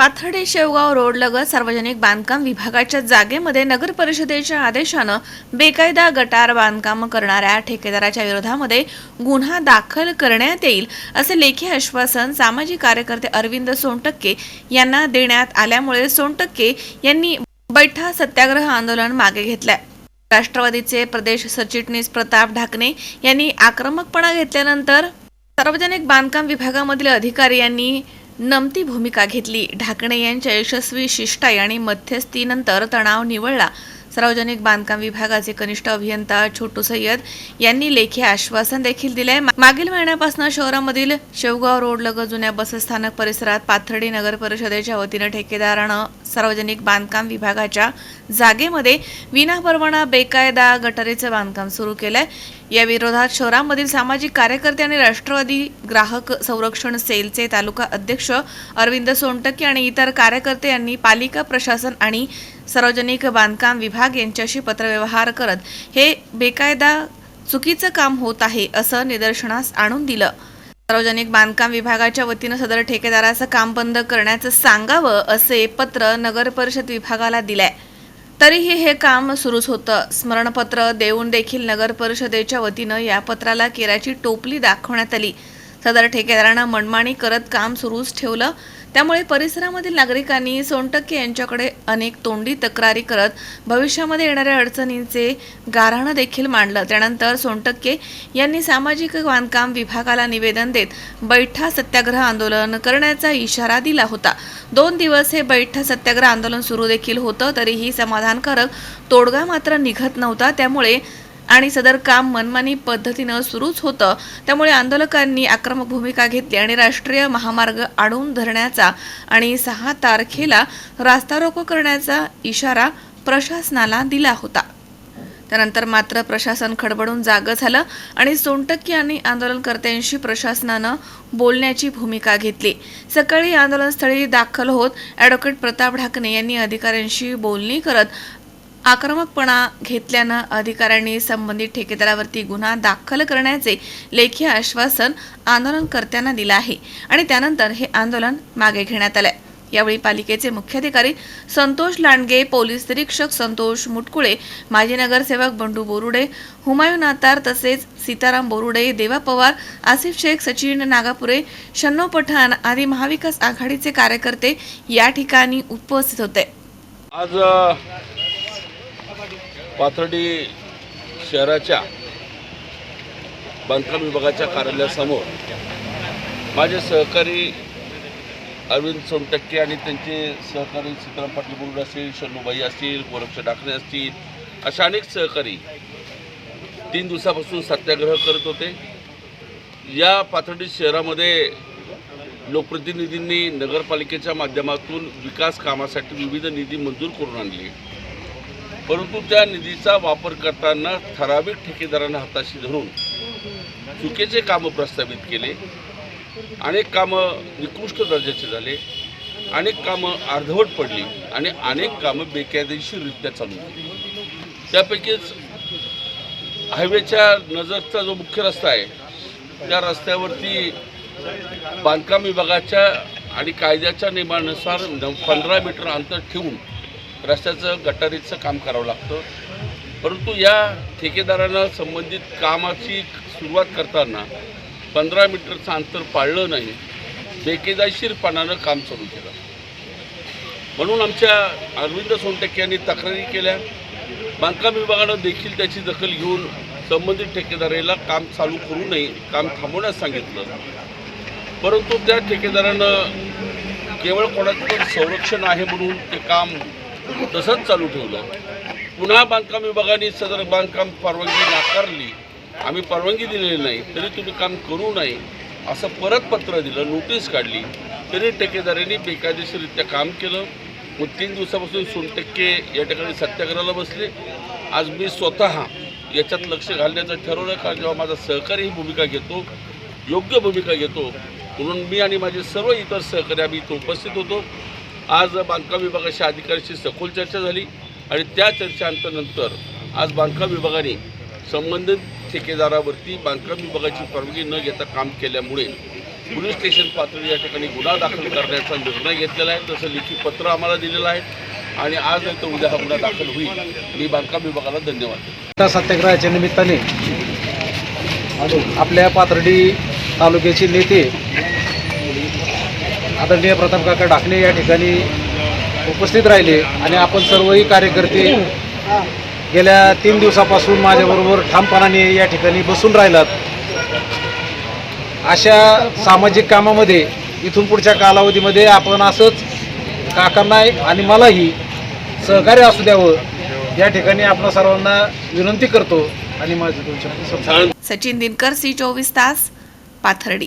Pathardi Shevgaon road लगत सार्वजनिक बांधकाम विभागाच्या जागेमध्ये नगर परिषदेच्या आदेशानं बेकायदा गटार बांधकाम करणाऱ्या ठेकेदाराच्या विरोधामध्ये गुन्हा दाखल करण्यात येईल असे लेखी आश्वासन सामाजिक कार्यकर्ते अरविंद सोनटक्के यांना देण्यात आल्यामुळे सोनटक्के यांनी बैठा सत्याग्रह आंदोलन मागे घेतलंय. राष्ट्रवादीचे प्रदेश सरचिटणीस प्रताप ढाकणे यांनी आक्रमकपणा घेतल्यानंतर सार्वजनिक बांधकाम विभागामधील अधिकारी यांनी नमती भूमिका घेतली. ढाकणे यांच्या यशस्वी शिष्टाई आणि मध्यस्थीनंतर तणाव निवळला. सार्वजनिक बांधकाम विभागाचे कनिष्ठ अभियंता छोटू सय्यद यांनी लेखी आश्वासन देखील दिले मागील महिन्यापासून शहरामधील शेवगाव रोड लगत जुन्या बसस्थानक परिसरात पाथर्डी नगर परिषदेच्या वतीनं ठेकेदारानं सार्वजनिक बांधकाम विभागाच्या जागेमध्ये विनापरवाना बेकायदा गटारीचं बांधकाम सुरू केलंय. या विरोधात शहरामधील सामाजिक कार्यकर्ते आणि राष्ट्रवादी ग्राहक संरक्षण सेलचे तालुका अध्यक्ष अरविंद सोनटके आणि इतर कार्यकर्ते यांनी पालिका प्रशासन आणि सार्वजनिक बांधकाम विभाग यांच्याशी पत्रव्यवहार करत हे बेकायदा चुकीचं काम होत आहे असं निदर्शनास आणून दिलं. सार्वजनिक बांधकाम विभागाच्या वतीनं सदर ठेकेदाराचं काम बंद करण्याचं सांगावं असे पत्र नगर परिषद विभागाला दिलंय. तरीही हे काम सुरूच होतं. स्मरणपत्र देऊन देखील नगर परिषदेच्या वतीनं या पत्राला केराची टोपली दाखवण्यात आली. सदर ठेकेदारानं मनमाणी करत काम सुरूच ठेवलं. त्यामुळे परिसरामधील नागरिकांनी सोनटक्के यांच्याकडे अनेक तोंडी तक्रारी करत भविष्यामध्ये येणाऱ्या अडचणींचे गाऱ्हाणं देखील मांडलं. त्यानंतर सोनटक्के यांनी सामाजिक बांधकाम विभागाला निवेदन देत बैठा सत्याग्रह आंदोलन करण्याचा इशारा दिला होता. दोन दिवस हे बैठा सत्याग्रह आंदोलन सुरू देखील होतं तरीही समाधानकारक तोडगा मात्र निघत नव्हता. त्यामुळे आणि सदर काम मनमानी पद्धतीनं सुरूच होतं. त्यामुळे आंदोलकांनी आक्रमक भूमिका घेतली आणि राष्ट्रीय महामार्ग आणून धरण्याचा आणि सहा तारखेला रास्ता रोको करण्याचा इशारा प्रशासनाला दिला होता. त्यानंतर मात्र प्रशासन खडबडून जागं झालं आणि सोनटक्के आणि आंदोलनकर्त्यांशी प्रशासनानं बोलण्याची भूमिका घेतली. सकाळी आंदोलनस्थळी दाखल होत ॲडव्होकेट प्रताप ढाकणे यांनी अधिकाऱ्यांशी बोलणी करत आक्रमकपणा घेतल्यानं अधिकाऱ्यांनी संबंधित ठेकेदारावरती गुन्हा दाखल करण्याचे लेखी आश्वासन आंदोलनकर्त्यांना दिलं आहे आणि त्यानंतर हे आंदोलन मागे घेण्यात आलंय. यावेळी पालिकेचे मुख्याधिकारी संतोष लांडगे पोलीस निरीक्षक संतोष मुटकुळे माजी नगरसेवक बंडू बोरुडे हुमायून आतार तसेच सीताराम बोरुडे देवा पवार आसिफ शेख सचिन नागापुरे शन्नो पठाण आदी महाविकास आघाडीचे कार्यकर्ते या ठिकाणी उपस्थित होते. आज पाथर्डी शहराच्या बांधकाम विभागाच्या कार्यालयासमोर माझे सहकारी अरविंद सोमटक्के आणि त्यांचे सहकारी सीताराम पाटील बुरुड असतील शन्नूबाई असतील गोरक्ष डाकणे असतील अशा अनेक सहकारी तीन दिवसापासून सत्याग्रह करत होते. या पाथर्डी शहरामध्ये लोकप्रतिनिधींनी नगरपालिकेच्या माध्यमातून विकास कामासाठी विविध निधी मंजूर करून आणली. परंतु त्या निधीचा वापर करताना ठराविक ठेकेदारांना हाताशी धरून चुकीचे कामं प्रस्तावित केले अनेक कामं निकृष्ट दर्जाचे झाले अनेक कामं अर्धवट पडली आणि अनेक कामं बेकायदेशीररित्या चालू झाली. त्यापैकीच हायवेच्या नजरचा जो मुख्य रस्ता आहे त्या रस्त्यावरती बांधकाम विभागाच्या आणि कायद्याच्या नियमानुसार पंधरा मीटर अंतर ठेवून रस्त्याचं गटारीचं काम करावं लागतं. परंतु या ठेकेदारानं संबंधित कामाची सुरुवात करताना पंधरा मीटरचं अंतर पाळलं नाही बेकेदायशीरपणानं काम चालू केलं. म्हणून आमच्या अरविंद सोनटक्के यांनी तक्रारी केल्या. बांधकाम विभागानं देखील त्याची दखल घेऊन संबंधित ठेकेदाराला काम चालू करू नये काम थांबवण्यास सांगितलं. परंतु त्या ठेकेदारानं केवळ कोणाचं संरक्षण आहे म्हणून ते काम तसंच चालू ठेवलं. पुन्हा बांधकाम विभागाने सदर बांधकाम परवानगी नाकारली. आम्ही परवानगी दिलेली नाही तरी तुम्ही काम करू नये असं परत पत्र दिलं नोटीस काढली. तरी ठेकेदारांनी बेकायदेशीररित्या काम केलं. मग तीन दिवसापासून सोनटक्के या ठिकाणी सत्याग्रहाला बसले. आज मी स्वतः याच्यात लक्ष घालण्याचं ठरवलं का जेव्हा माझा सहकारी ही भूमिका घेतो योग्य भूमिका घेतो म्हणून मी आणि माझे सर्व इतर सहकारी आम्ही इथं उपस्थित होतो. आज बांधकाम विभागाच्या अधिकाऱ्याशी सखोल चर्चा झाली आणि त्या चर्चेनंतर आज बांधकाम विभागाने संबंधित ठेकेदारावरती बांधकाम विभागाची परवानगी न घेता काम केल्यामुळे पोलीस स्टेशन पातळी या ठिकाणी गुन्हा दाखल करण्याचा निर्णय घेतलेला आहे. तसं लिखी पत्र आम्हाला दिलेलं आहे आणि आज नाही तर उद्या हा गुन्हा दाखल होईल. मी बांधकाम विभागाला धन्यवाद त्या सत्याग्रहाच्या निमित्ताने आपल्या पाथर्डी तालुक्याचे नेते आदरणीय प्रताप डाकणे या ठिकाणी उपस्थित राहिले आणि आपण सर्वही कार्यकर्ते गेल्या तीन दिवसापासून माझ्याबरोबर ठामपणाने या ठिकाणी बसून राहिलात. अशा सामाजिक कामामध्ये इथून पुढच्या कालावधीमध्ये आपण असंच काकांना आणि मलाही सहकार्य असू द्यावं या ठिकाणी आपण सर्वांना विनंती करतो आणि माझं सचिन दिनकर सी चोवीस तास पाथर्डी.